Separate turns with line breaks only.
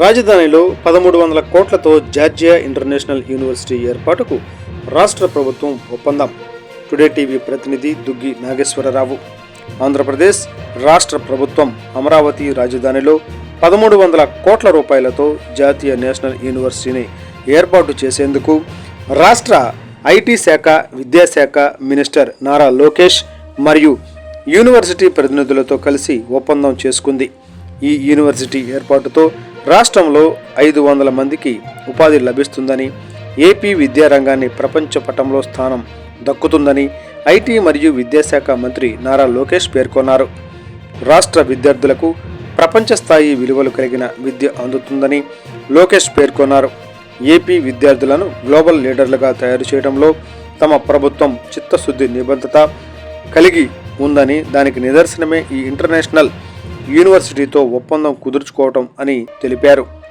రాజధానిలో పదమూడు వందల కోట్లతో జార్జియా ఇంటర్నేషనల్ యూనివర్సిటీ ఏర్పాటుకు రాష్ట్ర ప్రభుత్వం ఒప్పందం. టుడే టీవీ ప్రతినిధి దుగ్గి నాగేశ్వరరావు. ఆంధ్రప్రదేశ్ రాష్ట్ర ప్రభుత్వం అమరావతి రాజధానిలో పదమూడు వందల కోట్ల రూపాయలతో జాతీయ నేషనల్ యూనివర్సిటీని ఏర్పాటు చేసేందుకు రాష్ట్ర ఐటీ శాఖ విద్యాశాఖ మినిస్టర్ నారా లోకేష్ మరియు యూనివర్సిటీ ప్రతినిధులతో కలిసి ఒప్పందం చేసుకుంది. ఈ యూనివర్సిటీ ఏర్పాటుతో రాష్ట్రంలో ఐదు వందల మందికి ఉపాధి లభిస్తుందని ఏపీ విద్యారంగాన్ని ప్రపంచ పటంలో స్థానం దక్కుతుందని ఐటీ మరియు విద్యాశాఖ మంత్రి నారా లోకేష్ పేర్కొన్నారు. రాష్ట్ర విద్యార్థులకు ప్రపంచ స్థాయి విలువలు కలిగిన విద్య అందుతుందని లోకేష్ పేర్కొన్నారు. ఏపీ విద్యార్థులను గ్లోబల్ లీడర్లుగా తయారు చేయడంలో తమ ప్రభుత్వం చిత్తశుద్ధి నిబద్ధత కలిగి ఉందని దానికి నిదర్శనమే ఈ ఇంటర్నేషనల్ యూనివర్సిటీతో ఒప్పందం కుదుర్చుకోవటం అని తెలిపారు.